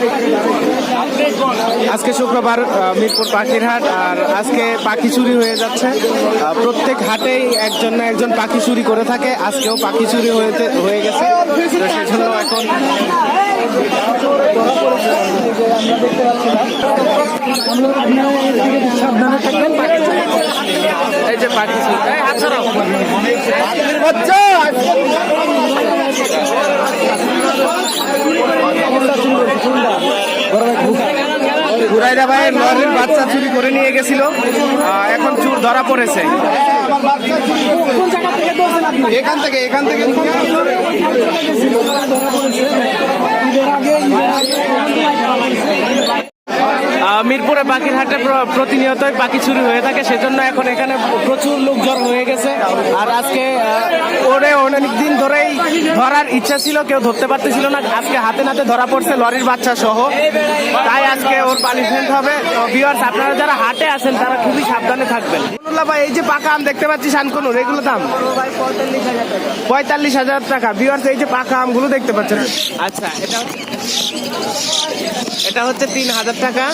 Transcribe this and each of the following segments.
Gracias. আজকে শুক্রবার মিরপুর পাখির হাট, আর আজকে পাখি চুরি হয়ে যাচ্ছে। প্রত্যেক হাটেই একজন না একজন পাখি চুরি করে থাকে। আজকেও পাখি চুরি হয়েছে হয়ে গেছে। সেজন্য এখন ঘুরাইরা ভাই লরির বাচ্চা চুরি করে নিয়ে গেছিল। এখন চুর ধরা পড়েছে। এখান থেকে এখান থেকে। মিরপুরে পাখির হাটে প্রতিনিয়তই পাখি চুরি হয়ে থাকে, সেজন্য এখন এখানে প্রচুর লোক জড় হয়ে গেছে। আর আজকে ওরে অনেক দিন ধরেই ধরার ইচ্ছা ছিল, কেউ ধরতে পারতেছিল না। আজকে হাতে নাতে ধরা পড়ছে লরির বাচ্চা সহ। তাই আজকে ওর পানিশমেন্ট হবে। ভিউয়ার্স আপনারা যারা হাটে আছেন, তারা খুবই সাবধানে থাকবেন। ভাই, এই যে পাকা আম দেখতে পাচ্ছি, শানকনুর, এগুলো দাম? পঁয়তাল্লিশ হাজার টাকা। ভিউয়ার্স এই যে পাকা আমগুলো দেখতে পাচ্ছেন। আচ্ছা এটা এটা হচ্ছে তিন হাজার টাকা।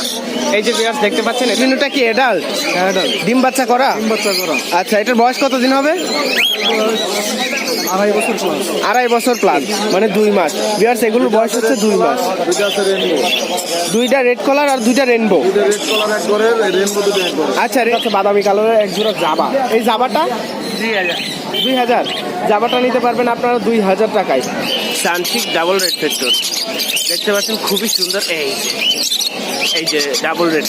এই যে বিয়ার্স দেখতে পাচ্ছেন মেনুটা কি এডাল্ট ডিম বাচ্চা করা? ডিম বাচ্চা করা। আচ্ছা এটার বয়স কত দিন হবে? আড়াই বছর প্লাস আড়াই বছর প্লাস মানে দুই মাস। বিয়ার্স এগুলোর বয়স হচ্ছে দুই মাস। দুইটা রেড কালার আর দুইটা রেনবো দুইটা রেড কালার এক করে রেনবো দুটো এক করে আচ্ছা হচ্ছে বাদামি কালারের এক জোড়া জাবা। এই জাবাটা? দুই হাজার। জাবাটা নিতে পারবেন আপনারা দুই হাজার টাকায়। সানসিক ডাবল রেড ফ্যাক্টর দেখতে পাচ্ছেন খুবই সুন্দর। এই এই যে ডাবল রেড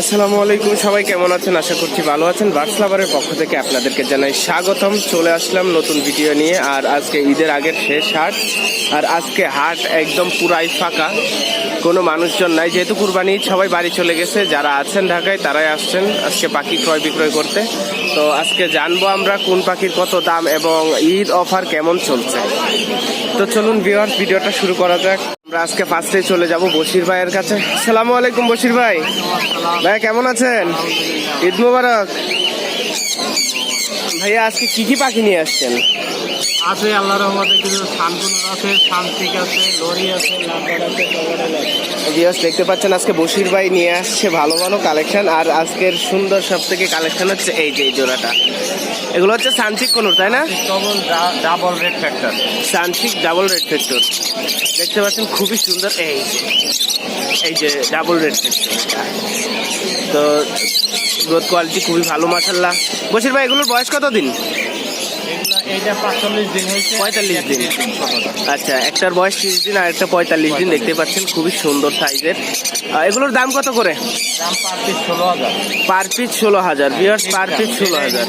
আসসালামু আলাইকুম, সবাই কেমন আছেন? আশা করছি ভালো আছেন। বার্স লাভারের পক্ষ থেকে আপনাদেরকে জানাই স্বাগতম। চলে আসলাম নতুন ভিডিও নিয়ে। আর আজকে ঈদের আগের শেষ হাট। আর আজকে হাট একদম পুরাই ফাঁকা। কোনো মানুষজন নাই। যেহেতু কুরবানি সবাই বাড়ি চলে গেছে। যারা আছেন ঢাকায়, তারাই আসছেন আজকে পাখি ক্রয় বিক্রয় করতে। তো আজকে জানব আমরা কোন পাখির কত দাম এবং ঈদ অফার কেমন চলছে। তো চলুন ভিউয়ার্স ভিডিওটা শুরু করা যাক। আমরা আজকে ফার্স্টে চলে যাব বশির ভাইয়ের কাছে। সালামু আলাইকুম বশির ভাই। ভাই, কেমন আছেন? ঈদ মুবারক। ভাইয়া, আজকে কি কি পাখি নিয়ে আসছেন? আছে আল্লাহ রহমতে কিছু শানকুনুর আছে শান্তিক আছে লরি আছে লাম্বার আছে টগরেল আছে। ভিউয়ার্স দেখতে পাচ্ছেন আজকে বশির ভাই নিয়ে আসছে ভালো ভালো কালেকশন আর আজকের সুন্দর সব থেকে কালেকশন হচ্ছে এই যে এই জোড়াটা। এগুলো হচ্ছে সানচিক কোনুর তাই না? ডবল ডাবল রেড ফ্যাক্টর সানচিক ডাবল রেড ফ্যাক্টর দেখতে পাচ্ছেন খুবই সুন্দর এই এই যে ডাবল রেড ফ্যাক্টর তো গ্রোথ কোয়ালিটি খুবই ভালো মাসাল্লাহ বশির ভাই এগুলোর বয়স কত দিন এইটা পাঁচচল্লিশ দিন হয়েছে। পঁয়তাল্লিশ দিন। আচ্ছা একটার বয়স ত্রিশ দিন আর একটা পঁয়তাল্লিশ দিন দেখতে পাচ্ছেন খুবই সুন্দর সাইজের। এগুলোর দাম কত করে? দাম পার পিস ষোলো হাজার। পার পিস ষোলো হাজার। বিয়ার্স পার পিস ষোলো হাজার।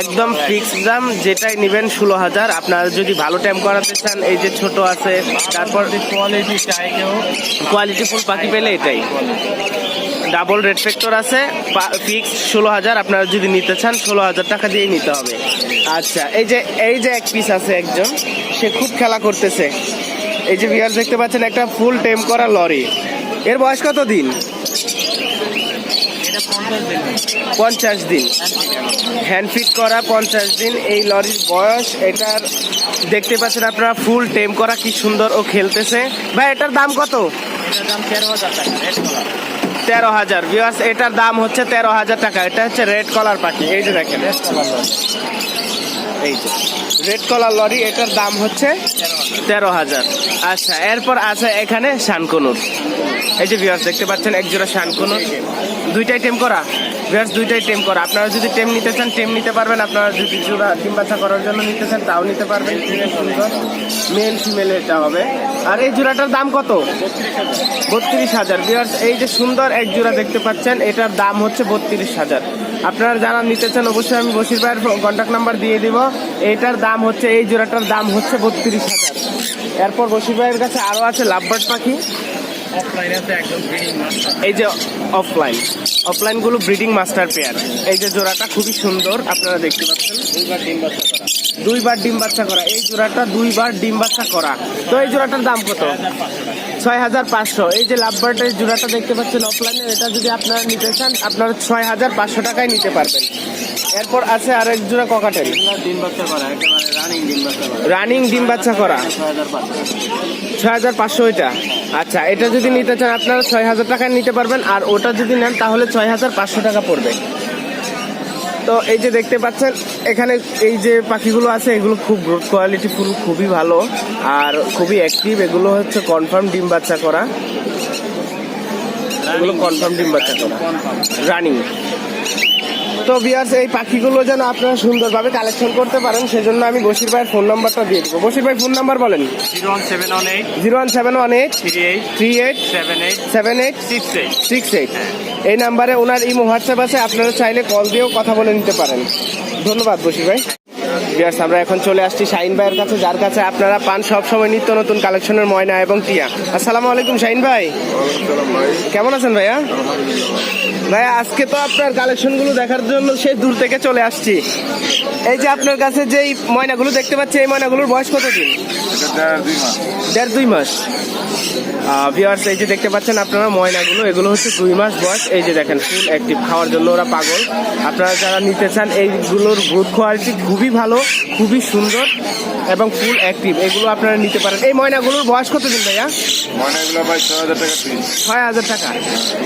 একদম ফিক্স দাম যেটাই নেবেন ষোলো হাজার। আপনারা যদি ভালো টাইম করাতে চান এই যে ছোট আছে তারপর কোয়ালিটি চাই কেউ। কোয়ালিটি ফুল পাখি পেলে এটাই। ডাবল রেড ফ্যাক্টর আছে ফিক্স ষোলো হাজার। আপনারা যদি নিতে চান ষোলো হাজার টাকা দিয়েই নিতে হবে। আচ্ছা এই যে এই যে এক পিস আছে একজন সে খুব খেলা করতেছে। এই যে বিয়ার দেখতে পাচ্ছেন একটা ফুল টেম করা লরি। এর বয়স কত দিন? এটা পঞ্চাশ দিন। হ্যান্ড ফিট করা পঞ্চাশ দিন এই লরির বয়স এটার দেখতে পাচ্ছেন আপনারা ফুল টেম করা কি সুন্দর ও খেলতেছে। ভাই এটার দাম কত? তেরো হাজার এটার দাম হচ্ছে তেরো হাজার টাকা এটা হচ্ছে রেড কলার পাখি এই যে দেখেন। এই যে রেড কলার লরি এটার দাম হচ্ছে তেরো হাজার। আচ্ছা এরপর আছে এখানে শানকনুর। এই যে ভিউয়ার্স দেখতে পাচ্ছেন এক জোড়া শানকনুর। দুইটাই টেম করা। ভিউয়ার্স দুইটাই টেম করা। আপনারা যদি টেম নিতে চান টেম নিতে পারবেন। আপনারা যদি জোড়া ডিম বাচ্চা করার জন্য নিতে চান, তাও নিতে পারবেন। সুন্দর। মেল ফিমেল এটা হবে। আর এই জোড়াটার দাম কত? বত্রিশ হাজার। ভিউয়ার্স এই যে সুন্দর এক জোড়া দেখতে পাচ্ছেন, এটার দাম হচ্ছে বত্রিশ হাজার। আপনারা যারা নিতে চান অবশ্যই আমি বসির ভাইয়ের কন্ট্যাক্ট নাম্বার দিয়ে দিব। এইটার দাম হচ্ছে এই জোড়াটার দাম হচ্ছে বত্রিশ হাজার। এরপর বসির ভাইয়ের কাছে আরও আছে লাভবার্ড পাখি। এই যে অফলাইন অফলাইনগুলো ব্রিডিং মাস্টার পেয়ার এই যে জোড়াটা খুবই সুন্দর আপনারা দেখতে পাচ্ছেন। দুইবার ডিম বাচ্চা করা। এই জোড়াটা দুইবার ডিম বাচ্চা করা। তো এই জোড়াটার দাম কত? ছয় হাজার পাঁচশো। এই যে লাভবার্ডের জোড়াটা দেখতে পাচ্ছেন অফলাইনে এটা যদি আপনারা নিতে চান আপনারা ছয় হাজার পাঁচশো টাকায় নিতে পারবেন। এরপর আছে আরেক জোড়া ককাটেল ডিম বাচ্চা করা রানিং ডিম বাচ্চা করা। রানিং ডিম বাচ্চা করা। ছয় হাজার পাঁচশো ছয় হাজার পাঁচশো এটা আচ্ছা এটা যদি নিতে চান আপনারা ছয় হাজার টাকায় নিতে পারবেন। আর ওটা যদি নেন তাহলে ছয় হাজার পাঁচশো টাকা পড়বে। তো এই যে দেখতে পাচ্ছেন, এখানে এই যে পাখিগুলো আছে, এগুলো খুব কোয়ালিটি ফুল, খুবই ভালো। আর খুবই অ্যাক্টিভ এগুলো হচ্ছে কনফার্ম ডিম বাচ্চা করা। এগুলো কনফার্ম ডিম বাচ্চা করা। রানিং। তো বিয়ার্স এই পাখিগুলো যেন আপনারা সুন্দরভাবে কালেকশন করতে পারেন সেজন্য আমি বশির ভাইয়ের ফোন নাম্বারটা দিয়ে দেবো। বশির ভাই ফোন নাম্বার বলেন। Zero one seven one eight zero one seven one eight three eight three eight seven eight seven eight six eight six eight. এই নাম্বারে ওনার ইমো হোয়াটসঅ্যাপ আছে আপনারা চাইলে কল দিয়েও কথা বলে নিতে পারেন। ধন্যবাদ বশির ভাই। বিয়ার্স, আমরা এখন চলে আসছি শাহিন ভাইয়ের কাছে, যার কাছে আপনারা পান সব সময় নিত্য নতুন কালেকশনের ময়না এবং টিয়া। আসসালামু আলাইকুম শাহিন ভাই। কেমন আছেন ভাইয়া? ভাইয়া, আজকে তো আপনার কালেকশনগুলো দেখার জন্য সে দূর থেকে চলে আসছি। এই যে আপনার কাছে যে ময়নাগুলো দেখতে পাচ্ছি, এই ময়নাগুলোর বয়স কত দিন? এটা দেড় দুই মাস। দেড় দুই মাস ভিওয়ার্স এই যে দেখতে পাচ্ছেন আপনারা ময়নাগুলো, এগুলো হচ্ছে দুই মাস বয়স। এই যে দেখেন ফুল অ্যাক্টিভ খাওয়ার জন্য ওরা পাগল। আপনারা যারা নিতে চান, এইগুলোর গ্রোথ কোয়ালিটি খুবই ভালো। খুবই সুন্দর এবং ফুল অ্যাক্টিভ এগুলো আপনারা নিতে পারেন। এই ময়নাগুলোর বয়স কত দিন ভাইয়া? ভাই ছয় হাজার টাকা ছয় হাজার টাকা।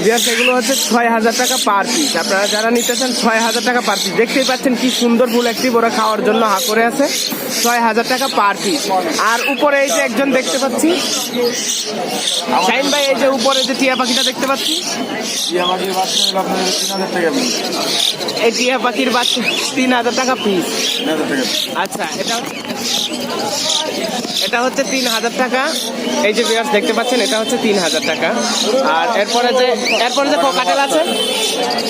ভিওয়ার্স এগুলো হচ্ছে ছয় হাজার টাকা পার পিস আপনারা যারা নিতে চান ছয় হাজার টাকা পার পিস দেখতেই পাচ্ছেন কি সুন্দর ফুল অ্যাক্টিভ ওরা খাওয়ার জন্য হা করে আছে। ছয় হাজার টাকা পার পিস আর উপরে এই যে একজন দেখতে পাচ্ছি। শাহিন ভাই এই যে উপরে যে টিয়া পাখিটা দেখতে পাচ্ছি। এই টিয়া পাখির বাচ্চা তিন হাজার টাকা পিস আচ্ছা এটা এটা হচ্ছে তিন হাজার টাকা। এই যে বিয়ার্স দেখতে পাচ্ছেন এটা হচ্ছে তিন হাজার টাকা। আর এরপরে যে এরপরে যে ককাটেল আছে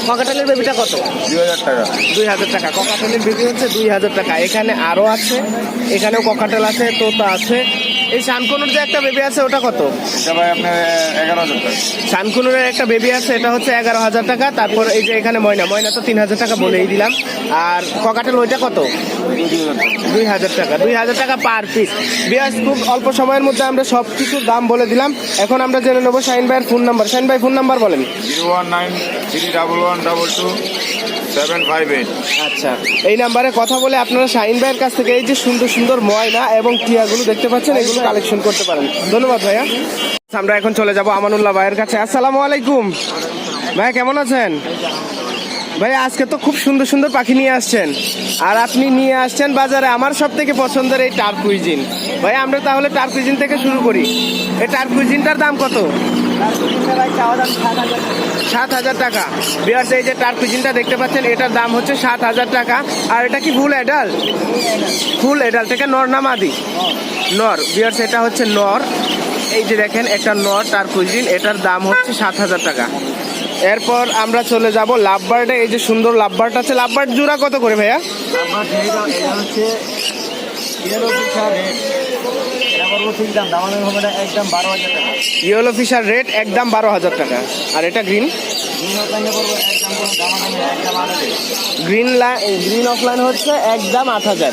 ককাটেলের বেবিটা কত? দুই হাজার টাকা। দুই হাজার টাকা। ককাটেলের বেবি হচ্ছে দুই হাজার টাকা। এখানে আরও আছে এখানেও ককাটেল আছে তোতা আছে। এই শানকুনুর যে একটা বেবি আছে ওটা কত? এটা ভাই আপনার এগারো হাজার টাকা। শানকুনুরের একটা বেবি আছে এটা হচ্ছে এগারো হাজার টাকা। তারপর এই যে এখানে ময়না ময়না তো তিন হাজার টাকা বলেই দিলাম। আর ককাটেল ওইটা কত? দুই হাজার টাকা। দুই হাজার টাকা দুই হাজার টাকা পার পিস বিয়াস খুব অল্প সময়ের মধ্যে আমরা সব কিছুর দাম বলে দিলাম। এখন আমরা জেনে নেব শাহিন ভাইয়ের ফোন নাম্বার শাহিন ভাই ফোন নাম্বার বলেন। Zero one nine three double one double two seven five eight. আচ্ছা এই নাম্বারে কথা বলে আপনারা শাহিন ভাইয়ের কাছ থেকে এই যে সুন্দর সুন্দর ময়না এবং টিয়াগুলো দেখতে পাচ্ছেন এগুলো কালেকশন করতে পারেন। ধন্যবাদ ভাইয়া। আমরা এখন চলে যাব আমানুল্লাহ ভাইয়ের কাছে। আসসালামু আলাইকুম। ভাই কেমন আছেন? ভাই আজকে তো খুব সুন্দর সুন্দর পাখি নিয়ে আসছেন। আর আপনি নিয়ে আসছেন বাজারে আমার সব থেকে পছন্দের এই টার্কুইজিন ভাই আমরা তাহলে টার্কুইজিন থেকে শুরু করি। এই টার্কুইজিনটার দাম কত? সাত হাজার টাকা। বিয়ার্স এই যে টার কুইজিনটা দেখতে পাচ্ছেন, এটার দাম হচ্ছে সাত হাজার টাকা। আর এটা কি ফুল এডাল ফুল এডাল থেকে নর না মাদি? নর। বিয়ার্স এটা হচ্ছে নর। এই যে দেখেন, একটা নর টার কুইজিন এটার দাম হচ্ছে সাত হাজার টাকা। এরপর আমরা চলে যাব লাভবার্ডে। এই যে সুন্দর লাভবার্ড আছে। লাভবার্ড জোড়া কত করে ভাইয়া? এটা এটা ইয়েলো ফিশার রেট করব দাম হবে না একদম বারো হাজার টাকা। ইয়েলো ফিশার রেট একদম বারো হাজার টাকা। আর এটা গ্রিন? গ্রিন গ্রিন অফলাইন হচ্ছে একদম আট হাজার।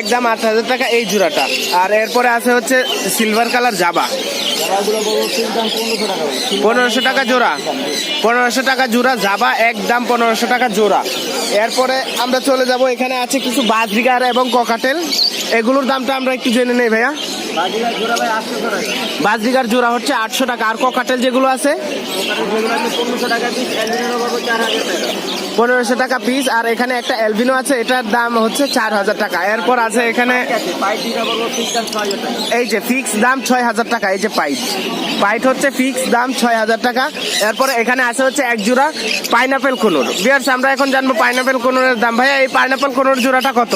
একদম আট হাজার টাকা এই জোড়াটা। আর এরপরে আছে হচ্ছে সিলভার কালার জাবা দাম পনেরোশো টাকা জোড়া। পনেরোশো টাকা জোড়া জাবা একদম পনেরোশো টাকা জোড়া। এরপরে আমরা চলে যাব এখানে আছে কিছু বাজরিগার এবং ককাটেল। এগুলোর দামটা আমরা একটু জেনে নেই ভাইয়া। জোড়া ভাই আটশো টাকা বাজরিগার জোড়া হচ্ছে আটশো টাকা। আর ককাটেল যেগুলো আছে? পনেরোশো টাকা পিস অ্যালবিনো আর এখানে একটা এলবিনো আছে এটার দাম হচ্ছে চার হাজার টাকা। এরপর আছে এখানে এই যে ফিক্স দাম ছয় হাজার টাকা এই যে পাইট পাইট হচ্ছে ফিক্স দাম ছয় হাজার টাকা। এরপর এখানে আছে হচ্ছে এক জোড়া পাইনাপেল কোনোর বিয়ার্স আমরা এখন জানব পাইনাপেল কোনোরের দাম। ভাইয়া এই পাইনাপেল কোনোর জোড়াটা কত?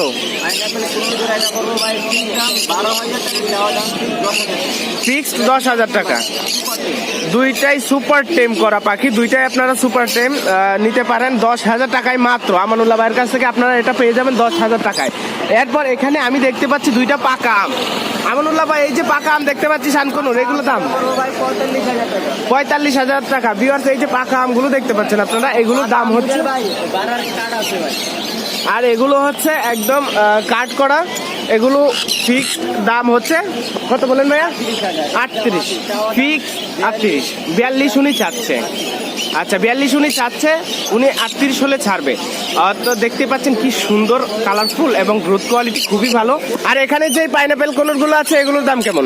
ফিক্স দশ হাজার টাকা। দুইটাই সুপার টেম করা পাখি, দুইটাই আপনারা সুপার টেম নিতে পারেন দশ হাজার টাকায় মাত্র। আমানুল্লাহ ভাইয়ের কাছ থেকে আপনারা এটা পেয়ে যাবেন দশ হাজার টাকায়। এরপর এখানে আমি দেখতে পাচ্ছি দুইটা পাকা আম। আমানুল্লাহ ভাই, এই যে পাকা আম দেখতে পাচ্ছি শানকনুর এগুলো দাম? পঁয়তাল্লিশ হাজার টাকা। বিয়ার্স এই যে পাকা আমগুলো দেখতে পাচ্ছেন আপনারা এগুলোর দাম হচ্ছে আর এগুলো হচ্ছে একদম কাট করা। এগুলো ফিক্স দাম হচ্ছে কত বলেন ভাইয়া? আটত্রিশ। ফিক্স আটত্রিশ। বিয়াল্লিশ উনি চাচ্ছে। আচ্ছা বিয়াল্লিশ উনি চাচ্ছে উনি আটত্রিশ হলে ছাড়বে। আর তো দেখতে পাচ্ছেন কি সুন্দর কালারফুল এবং গ্রোথ কোয়ালিটি খুবই ভালো। আর এখানে যে পাইনাপেল কোনগুলো আছে এগুলোর দাম কেমন?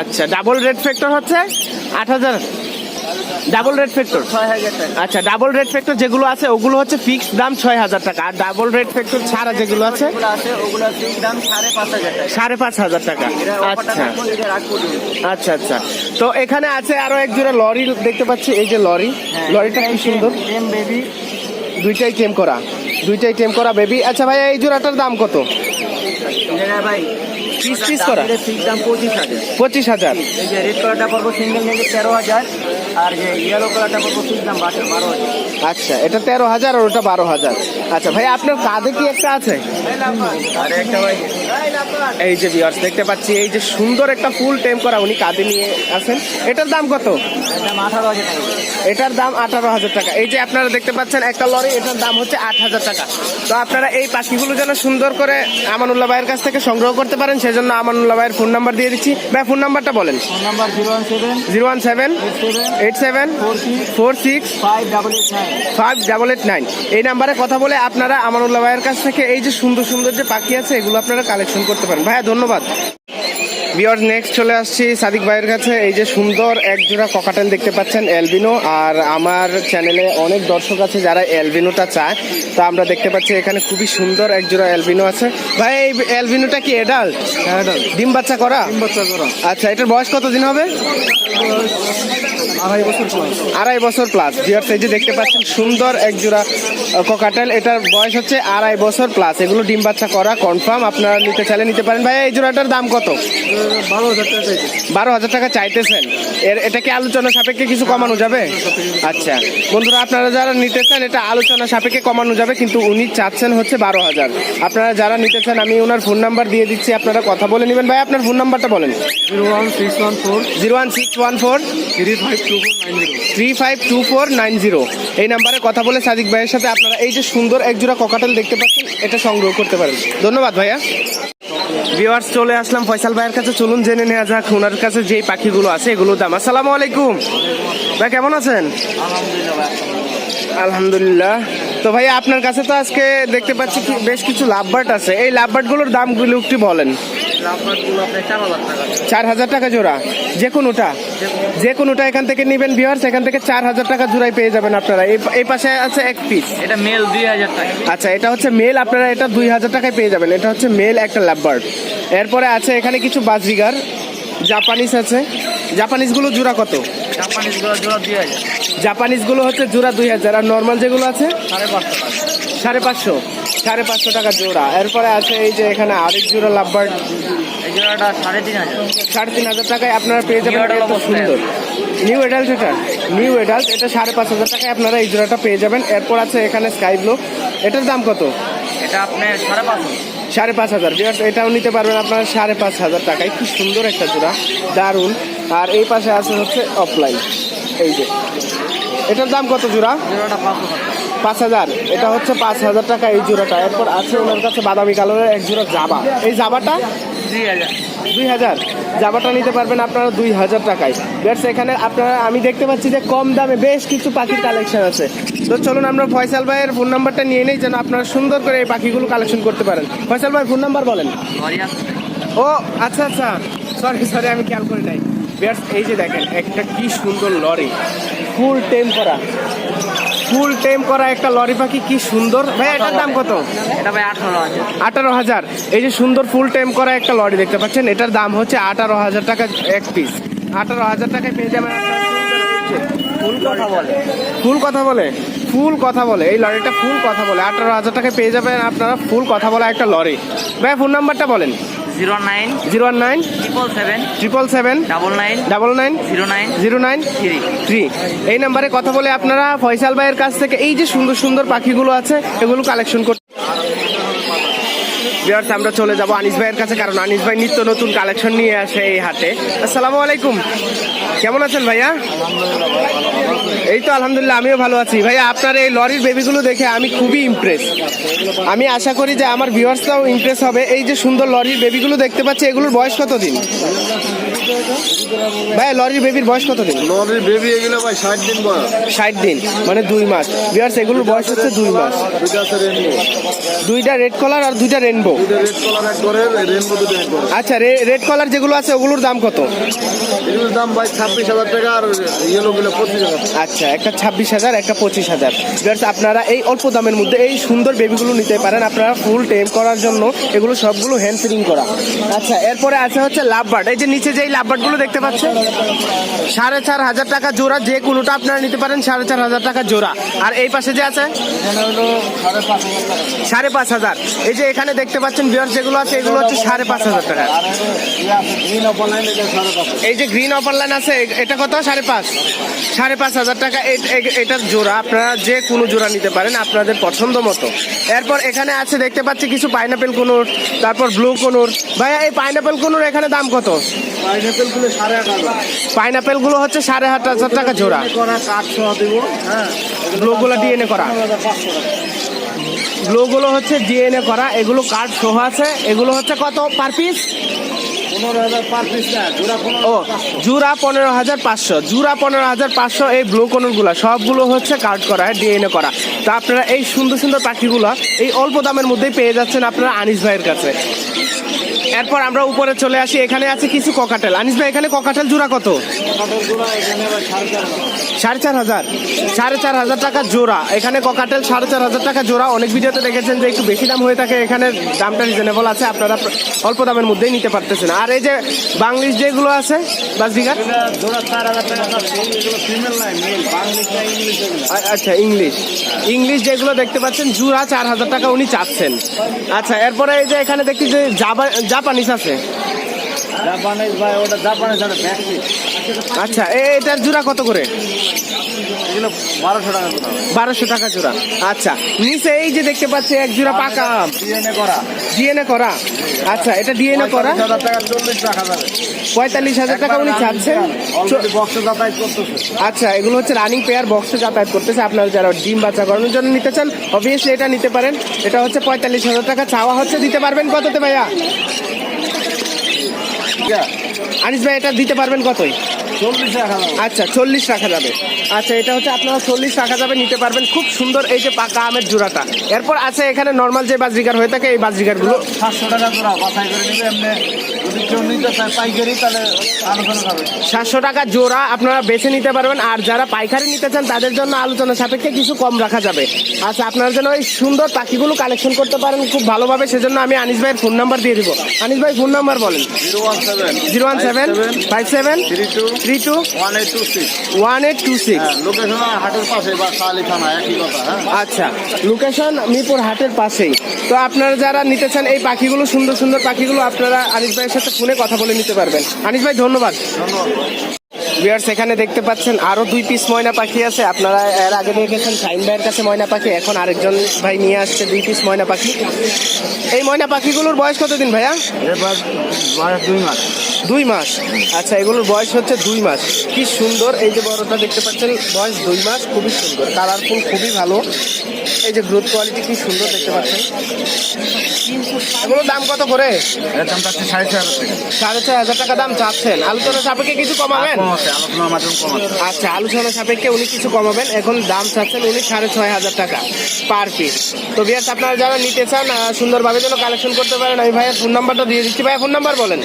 আচ্ছা ডাবল রেড ফ্যাক্টর হচ্ছে আট হাজার ডাবল রেড ফ্যাক্টর আচ্ছা ডাবল রেড ফ্যাক্টর যেগুলো আছে ওগুলো হচ্ছে ফিক্সড দাম ছয় হাজার টাকা। আর ডাবল রেড ফ্যাক্টর ছাড়া যেগুলো আছে? ফিক্স সাড়ে পাঁচ হাজার টাকা। আচ্ছা। আচ্ছা আচ্ছা। তো এখানে আছে আরও এক জোড়া লরি দেখতে পাচ্ছি এই যে লরি। লরিটা কি সুন্দর? বেবি দুইটাই টেম করা। দুইটাই টেম করা বেবি আচ্ছা ভাই এই জোড়াটার দাম কত? ভাই পিস পিস করা। ফিক্স দাম পঁচিশ হাজার। পঁচিশ হাজার। এই যে রেড কালারটা পড়ব সিঙ্গেল নেগে তেরো হাজার আর যে ইয়েলো কালারটা পড়ব দাম বারো বারো হাজার। আচ্ছা এটা তেরো হাজার আর ওটা বারো হাজার। আচ্ছা ভাই আপনার কাঁধে কি একটা আছে? আর একটা ভাই। এই যে ভিউয়ার্স দেখতে পাচ্ছি এই যে সুন্দর একটা ফুল টেম করা উনি কাঁধে নিয়ে আছেন। এটার দাম কত? এটার দাম আঠারো হাজার টাকা। এই যে আপনারা দেখতে পাচ্ছেন একটা লরি এটার দাম হচ্ছে আট হাজার টাকা। তো আপনারা এই পাখিগুলো যেন সুন্দর করে আমানুল্লাহ ভাইয়ের কাছ থেকে সংগ্রহ করতে পারেন সেজন্য আমানুল্লাহ ভাইয়ের ফোন নাম্বার দিয়ে দিচ্ছি। ভাই ফোন নাম্বারটা বলেন। Zero one seven eight seven four six five double eight nine এই নাম্বারে কথা বলে আপনারা আমানুল্লাহ ভাইয়ের কাছ থেকে এই যে সুন্দর সুন্দর যে পাখি আছে এগুলো আপনারা কালেকশন করতে পারেন। ভাইয়া ধন্যবাদ। বিয়র নেক্সট চলে আসছি সাদিক ভাইয়ের কাছে। এই যে সুন্দর এক জোড়া ককাটেল দেখতে পাচ্ছেন অ্যালবিনো আর আমার চ্যানেলে অনেক দর্শক আছে যারা অ্যালবিনোটা চায়। তো আমরা দেখতে পাচ্ছি এখানে খুবই সুন্দর এক জোড়া এলবিনো আছে। ভাই এই অ্যালবিনোটা কি এডাল্ট ডিম বাচ্চা করা? বাচ্চা করা। আচ্ছা এটার বয়স কতদিন হবে? আড়াই বছর প্লাস এই যে দেখতে পাচ্ছেন সুন্দর এক জোড়া কোকাটেল এটার বয়স হচ্ছে আড়াই বছর প্লাস এগুলো ডিম বাচ্চা করা কনফার্ম আপনারা নিতে চাইলে নিতে পারেন। ভাই এই জোড়াটার দাম কত? বারো হাজার টাকা চাইতেছেন। এর এটা কি আলোচনা সাপেক্ষে কিছু কমানো যাবে? আচ্ছা। বন্ধুরা আপনারা যারা নিতে চান এটা আলোচনা সাপেক্ষে কমানো যাবে কিন্তু উনি চাচ্ছেন হচ্ছে বারো হাজার। আপনারা যারা নিতে চান আমি ওনার ফোন নাম্বার দিয়ে দিচ্ছি আপনারা কথা বলে নেবেন। ভাই আপনার ফোন নাম্বারটা বলেন। Zero one six one four zero one six one four three five three five two four nine zero. এই নাম্বারে কথা বলে সাদিক ভাইয়ের সাথে আপনারা এই যে সুন্দর একজোড়া ককাটেল দেখতে পাচ্ছেন, এটা সংগ্রহ করতে পারেন। ধন্যবাদ ভাইয়া। ভিওয়ার্স চলে আসলাম ফয়সাল ভাইয়ের কাছে। চলুন জেনে নেওয়া যাক ওনার কাছে যেই পাখিগুলো আছে এগুলো দাম। আসসালামু আলাইকুম। ভাই, কেমন আছেন? আলহামদুলিল্লাহ। তো ভাই, আপনার কাছে তো আজকে দেখতে পাচ্ছি বেশ কিছু লাভবার্ড আছে। এই লাভবার্ডগুলোর দামগুলো একটু বলেন। চার হাজার টাকা জোড়া। যে কোনোটা। যে কোনোটা। এখান থেকে নেবেন ভিওয়ার্স এখান থেকে চার হাজার টাকা জোড়াই পেয়ে যাবেন আপনারা। এই এই পাশে আছে এক পিস এটা মেল দুই হাজার টাকা। আচ্ছা এটা হচ্ছে মেল আপনারা এটা দুই হাজার টাকায় পেয়ে যাবেন। এটা হচ্ছে মেল একটা ল্যাববার্ড এরপরে আছে এখানে কিছু বাজরিগার। জাপানিজ আছে। জাপানিজগুলো জোড়া কত? জাপানিজগুলো জোড়া দুই হাজার। জাপানিজগুলো হচ্ছে জোড়া দুই হাজার। আর নর্মাল যেগুলো আছে? সাড়ে পাঁচশো সাড়ে পাঁচশো। সাড়ে পাঁচশো টাকা জোড়া। এরপরে আছে এই যে এখানে আরেক জোড়া লাভবার্ড এই জোড়াটা সাড়ে তিন হাজার। সাড়ে তিন হাজার টাকায় আপনারা পেয়ে যাবেন সুন্দর। নিউ এডাল্ট এটা। নিউ এডাল্ট এটা সাড়ে পাঁচ হাজার টাকায় আপনারা এই জোড়াটা পেয়ে যাবেন। এরপর আছে এখানে স্কাই ব্লু এটার দাম কত? এটা আপনার সাড়ে পাঁচশো সাড়ে পাঁচ হাজার। বিয়ার্স এটাও নিতে পারবেন আপনারা সাড়ে পাঁচ হাজার টাকায়। কি সুন্দর একটা জোড়া। দারুণ। আর এই পাশে আছে হচ্ছে অফলাইন এই যে। এটার দাম কত জোড়া? জোড়াটা পাঁচশো টাকা পাঁচ হাজার। এটা হচ্ছে পাঁচ হাজার টাকা এই জোড়াটা। এরপর আছে ওনার কাছে বাদামি কালারের এক জোড়া জাবা। এই জাবাটা? দুই হাজার। দুই হাজার। জাবাটা নিতে পারবেন আপনারা দুই হাজার টাকায়। বিয়ার্স এখানে আপনারা আমি দেখতে পাচ্ছি যে কম দামে বেশ কিছু পাখির কালেকশন আছে। তো চলুন আমরা ফয়সাল ভাইয়ের ফোন নাম্বারটা নিয়ে নেই যেন আপনারা সুন্দর করে এই পাখিগুলো কালেকশন করতে পারেন। ফয়সাল ভাই ফোন নাম্বার বলেন। ও আচ্ছা আচ্ছা। সরি সরি আমি খেয়াল করি নাই। বিয়ার্স এই যে দেখেন একটা কি সুন্দর লরি। ফুল টেম করা ফুল টেম করা একটা লরি পাখি কি সুন্দর। ভাই এটার দাম কত? এটা ভাই আঠারো হাজার। এই যে সুন্দর ফুল টেম করা একটা লরি দেখতে পাচ্ছেন এটার দাম হচ্ছে আঠারো হাজার টাকা এক পিস আঠারো হাজার টাকায় পেয়ে যাবেন ফুল কথা বলে। ফুল কথা বলে? ফুল কথা বলে। এই লরিটা ফুল কথা বলে। আঠারো হাজার টাকায় পেয়ে যাবেন আপনারা ফুল কথা বলা একটা লরি। ভাই ফোন নাম্বারটা বলেন। Zero nine zero one nine triple seven triple seven double nine double nine zero nine zero nine three. Three. এই নাম্বারে কথা বলে আপনারা ফয়সাল ভাইয়ের কাছ থেকে এই যে সুন্দর সুন্দর পাখিগুলো আছে এগুলো কালেকশন করতে বিয়ার্স আমরা চলে যাব আনিস ভাইয়ের কাছে কারণ আনিস ভাই নিত্য নতুন কালেকশন নিয়ে আসে এই হাটে। আসসালামু আলাইকুম। কেমন আছেন ভাইয়া? এই তো আলহামদুলিল্লাহ আমিও ভালো আছি। ভাইয়া আপনার এই লরির বেবিগুলো দেখে আমি খুবই ইমপ্রেস আমি আশা করি যে আমার ভিউয়ার্সরাও ইমপ্রেস হবে। এই যে সুন্দর লরির বেবিগুলো দেখতে পাচ্ছি এগুলোর বয়স কত দিন? ভাইয়া লরির বেবির বয়স কত দিন? লরির বেবি এগুলো ভাই ষাট দিন বয়স। ষাট দিন মানে দুই মাস। ভিউয়ার্স এগুলোর বয়স হচ্ছে দুই মাস। দুইটা দুইটা রেড কলার আর দুইটা রেনবো করে আচ্ছা রেড কলার যেগুলো আছে ওগুলোর দাম কত? এগুলোর দাম ভাই ছাব্বিশ হাজার টাকা আর ইয়েলো পঁচিশ হাজার। আচ্ছা একটা ছাব্বিশ হাজার একটা পঁচিশ হাজার। আপনারা এই অল্প দামের মধ্যে এই সুন্দর বেবিগুলো নিতে পারেন। আপনারা ফুল টেম করার জন্য এগুলো সবগুলো হ্যান্ড ফিটিং করা। আচ্ছা এরপরে আছে হচ্ছে লাভবার্ড এই যে নিচে যে লাভবার্ডগুলো দেখতে পাচ্ছেন সাড়ে চার হাজার টাকা জোড়া যে কোনোটা আপনারা নিতে পারেন সাড়ে চার হাজার টাকা জোড়া। আর এই পাশে যে আছে? সাড়ে পাঁচ হাজার। এই যে এখানে দেখতে পাচ্ছেন বিয়ার যেগুলো আছে এগুলো হচ্ছে সাড়ে পাঁচ হাজার টাকা। এই যে গ্রিন অপার লাইন আছে এটা কত? সাড়ে পাঁচ। সাড়ে পাঁচ হাজার টাকা। এটার জোড়া আপনারা যে কোনো জোড়া নিতে পারেন আপনাদের পছন্দ মতো। এরপর এখানে আছে দেখতে পাচ্ছি কিছু পাইনাপেল কোনুর তারপর ব্লু কোনুর। ভাইয়া এই পাইনাপেল কোনুর এখানে দাম কত? পাইনাপেলগুলো হচ্ছে সাড়ে আট হাজার টাকা জোড়া। করা কাঠ সহ দিব হ্যাঁ। ব্লু গুলো ডিএনএ করা। পাঁচশো টাকা ব্লু গুলো হচ্ছে ডিএনএ করা এগুলো কার্ড সহ আছে। এগুলো হচ্ছে কত পার পিস ও জুরা পনেরো হাজার পাঁচশো জুরা পনেরো হাজার পাঁচশো এই ব্লু কোনগুলো সবগুলো হচ্ছে কার্ড করা ডিএনএ করা। তা আপনারা এই সুন্দর সুন্দর পাখিগুলো এই অল্প দামের মধ্যেই পেয়ে যাচ্ছেন আপনারা আনিস ভাইয়ের কাছে। এরপর আমরা উপরে চলে আসি এখানে আছে কিছু ককাটেল আনিস ভাই এখানে ককাটেল জোড়া কত? জোড়া সাড়ে চার হাজার, সাড়ে চার হাজার টাকা জোড়া। এখানে ককাটেল সাড়ে চার হাজার টাকা জোড়া। অনেক ভিডিওতে দেখেছেন যে একটু বেশি দাম হয়ে থাকে, এখানে দামটা রিজনেবল আছে। আপনারা অল্প দামের মধ্যেই নিতে পারতেছেন। আর এই যে বাংলিশ যেগুলো আছে বাস বিঘা জোড়া আচ্ছা ইংলিশ। ইংলিশ যেগুলো দেখতে পাচ্ছেন জুরা চার হাজার টাকা উনি চাচ্ছেন। আচ্ছা এরপরে এই যে এখানে দেখি যে জাপানিস আছে। ভাই, ওটা আচ্ছা এটার জোড়া কত করে? এগুলো বারোশো টাকা জোড়া। বারোশো টাকা জোড়া। আচ্ছা নিচে এই যে দেখতে পাচ্ছি এক জোড়া পাকা আম। ডিএনএ করা। ডিএনএ করা? আচ্ছা এটা ডিএনএ করা? পঁয়তাল্লিশ হাজার টাকা উনি চাচ্ছেন? আচ্ছা এগুলো হচ্ছে রানিং পেয়ার বক্সে যাতায়াত করতেছে। আপনারা যারা ডিম বাচ্চা করানোর জন্য নিতে চান অবভিয়াসলি এটা নিতে পারেন। এটা হচ্ছে পঁয়তাল্লিশ হাজার টাকা চাওয়া হচ্ছে দিতে পারবেন কততে ভাইয়া? আনিস ভাই এটা দিতে পারবেন কতই? আচ্ছা চল্লিশ রাখা যাবে। আচ্ছা এটা হচ্ছে আপনারা চল্লিশ রাখা যাবে নিতে পারবেন। খুব সুন্দর এই যে পাকা আমের জোড়াটা। এরপর আছে এখানে নর্মাল যে বাজরিকার হয়ে থাকে এই বাজরিকারগুলো সাতশো টাকা জোড়া বাছাই করে নিবে এমনি যদি কেউ নিতে চায় পাইকারি তাহলে আলোচনা হবে। সাতশো টাকা জোড়া আপনারা বেছে নিতে পারবেন। আর যারা পাইকারি নিতে চান তাদের জন্য আলোচনা সাপেক্ষে কিছু কম রাখা যাবে। আচ্ছা আপনারা যেন ওই সুন্দর পাখিগুলো কালেকশন করতে পারেন খুব ভালোভাবে সেজন্য আমি আনিস ভাইয়ের ফোন নাম্বার দিয়ে দিব। আনিস ভাই ফোন নাম্বার বলেন। Zero one seven. Zero one seven five seven three two three two one eight two six. One eight two six. হ্যাঁ লোকেশন হাটের পাশে বা সালি থানা একই কথা হ্যাঁ? আচ্ছা লোকেশন মিরপুর হাটের পাশেই। তো আপনারা যারা নিতে চান এই পাখিগুলো সুন্দর সুন্দর পাখিগুলো আপনারা আনিস ভাইয়ের সাথে ফোনে কথা বলে নিতে পারবেন। আনিস ভাই ধন্যবাদ। বিয়ার্স এখানে দেখতে পাচ্ছেন আরও দুই পিস ময়না পাখি আছে। আপনারা এর আগে দেখেছেন সাইন ভাইয়ের কাছে ময়না পাখি এখন আরেকজন ভাই নিয়ে আসছে দুই পিস ময়না পাখি। এই ময়না পাখিগুলোর বয়স কতদিন ভাইয়া? এবার দুই মাস। দুই মাস। আচ্ছা এগুলোর বয়স হচ্ছে দুই মাস। কি সুন্দর এই যে বড়টা দেখতে পাচ্ছেন বয়স দুই মাস খুবই সুন্দর। কালারফুল খুবই ভালো। এই যে গ্রোথ কোয়ালিটি কি সুন্দর দেখতে পাচ্ছেন। এগুলোর দাম কত করে? সাড়ে চার হাজার টাকা। দাম চাচ্ছেন। আলোচনা সাপেক্ষে কিছু কমাবেন? কম আলু আচ্ছা আলোচনা সাপেক্ষে উনি কিছু কমাবেন। এখন দাম চাচ্ছেন উনি সাড়ে ছয় হাজার টাকা পার পিস তো বিয়াস আপনারা যারা নিতে চান সুন্দরভাবে যেন কালেকশন করতে পারেন আমি ভাইয়ের ফোন নাম্বারটা দিয়ে দিচ্ছি। ভাইয়া ফোন নাম্বার বলেন।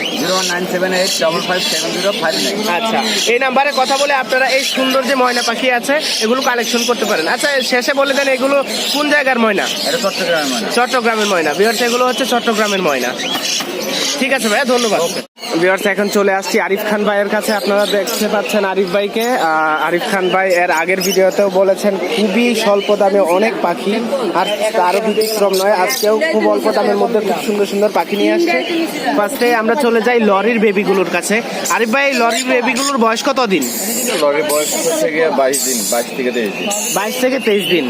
আচ্ছা এই নাম্বারে কথা বলে আপনারা এই সুন্দর যে ময়না পাখি আছে এগুলো কালেকশন করতে পারেন। আচ্ছা শেষে বলে দেন এগুলো কোন জায়গার ময়না? চট্টগ্রামের মানে চট্টগ্রামের ময়না। বিহার এগুলো হচ্ছে চট্টগ্রামের ময়না। ঠিক আছে ভাইয়া ধন্যবাদ। ভিউয়ার্স এখন চলে আসছি আরিফ খান ভাইয়ের কাছে। আপনারা দেখতে পাচ্ছেন আরিফ ভাইকে। আরিফ খান ভাই এর আগের ভিডিওতেও বলেছেন খুবই স্বল্প দামে অনেক পাখি আর তারও ব্যতিক্রম নয়। আজকেও খুব অল্প দামের মধ্যে খুব সুন্দর সুন্দর পাখি নিয়ে আসছে। ফার্স্টে আমরা চলে যাই লরির বেবিগুলোর কাছে। আরিফ ভাই লরির বেবিগুলোর বয়স কত দিন? লরির বয়স হচ্ছে গিয়ে বাইশ দিন বাইশ থেকে তেইশ দিন। বাইশ থেকে তেইশ দিন।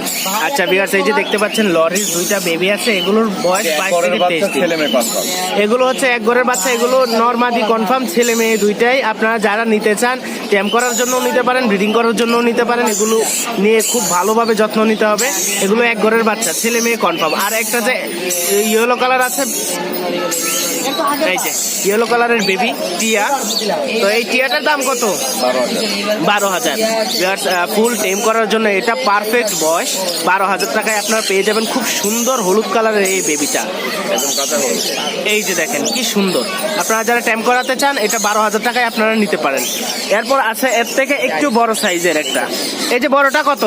আচ্ছা বিয়ার্স এই যে দেখতে পাচ্ছেন লরির দুইটা বেবি আছে। এগুলোর বয়স বাইশ থেকে তেইশ দিন। ছেলে মেয়ে পাঁচটা এগুলো হচ্ছে এক ঘরের বাচ্চা এগুলো নর্মাদি কনফার্ম ছেলে মেয়ে দুইটাই। আপনারা যারা নিতে চান ট্যাম করার জন্য নিতে পারেন ব্রিডিং করার জন্য নিতে পারেন। এগুলো নিয়ে খুব ভালোভাবে যত্ন নিতে হবে। এগুলো এক ঘরের বাচ্চা ছেলে মেয়ে কনফার্ম। আর একটা যে ইয়েলো কালার আছে এই যে ইয়েলো কালারের বেবি টিয়া। তো এই টিয়াটার দাম কত? বারো হাজার। ফুল টেম করার জন্য এটা পারফেক্ট বয়স। বারো হাজার টাকায় আপনারা পেয়ে যাবেন খুব সুন্দর হলুদ কালারের এই বেবিটা। এই যে দেখেন কি সুন্দর। আপনারা যারা ট্যাম করাতে চান এটা বারো হাজার টাকায় আপনারা নিতে পারেন। এরপর আছে এর থেকে একটু বড় সাইজের একটা। এই যে বড়টা কত?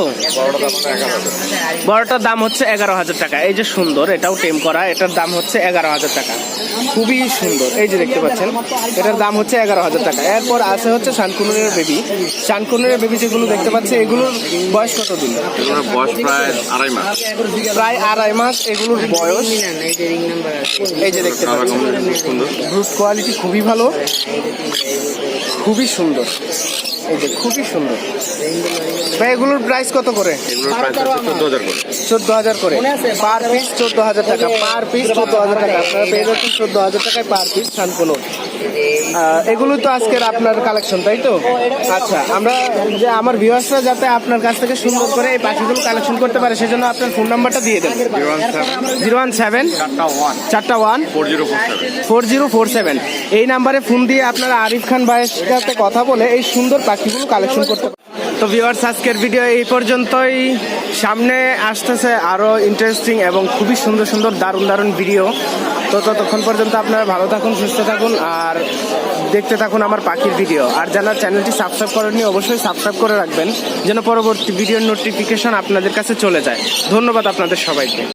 বড়টার দাম হচ্ছে এগারো হাজার টাকা। এই যে সুন্দর এটাও টেম করা এটার দাম হচ্ছে এগারো হাজার টাকা। খুবই সুন্দর এই যে দেখতে পাচ্ছেন এটার দাম হচ্ছে এগারো হাজার টাকা। এরপর আছে হচ্ছে শানকুনুরের বেবি শানকুনুরের বেবি যেগুলো দেখতে পাচ্ছি এগুলোর বয়স কত দিন? বয়স প্রায় আড়াই মাস। প্রায় আড়াই মাস এগুলোর বয়স। এই যে দেখতে পাচ্ছেন। কম্বিনেশন খুব কোয়ালিটি খুবই ভালো। খুবই সুন্দর। এই যে খুবই সুন্দর। ভাই এগুলোর প্রাইস কত করে? চোদ্দ হাজার করে। পার পিস চোদ্দ হাজার টাকা। পার পিস চোদ্দ হাজার টাকা। আপনারা পেয়ে যাচ্ছেন চোদ্দ হাজার টাকায় পার পিস শানকুনো এগুলো তো আজকের আপনার কালেকশন তাই তো? আচ্ছা আমরা যে আমার ভিউয়ার্সরা যাতে আপনার কাছ থেকে সুন্দর করে এই পাখিগুলো কালেকশন করতে পারে, সেজন্য আপনার ফোন নাম্বারটা দিয়ে দেন। Zero one seven. চারটা one. Four zero four seven এই নাম্বারে ফোন দিয়ে আপনারা আরিফ খান ভাইয়ের সাথে কথা বলে এই সুন্দর পাখিগুলো কালেকশন করতে পারেন। তো ভিওয়ার্স আজকের ভিডিও এই পর্যন্তই। সামনে আসতেছে আরও ইন্টারেস্টিং এবং খুবই সুন্দর সুন্দর দারুণ দারুণ ভিডিও তো ততক্ষণ পর্যন্ত আপনারা ভালো থাকুন, সুস্থ থাকুন আর দেখতে থাকুন আমার পাখির ভিডিও আর যারা চ্যানেলটি সাবস্ক্রাইব করেননি, অবশ্যই সাবস্ক্রাইব করে রাখবেন, যেন পরবর্তী ভিডিওর নোটিফিকেশন আপনাদের কাছে চলে যায়। ধন্যবাদ আপনাদের সবাইকে।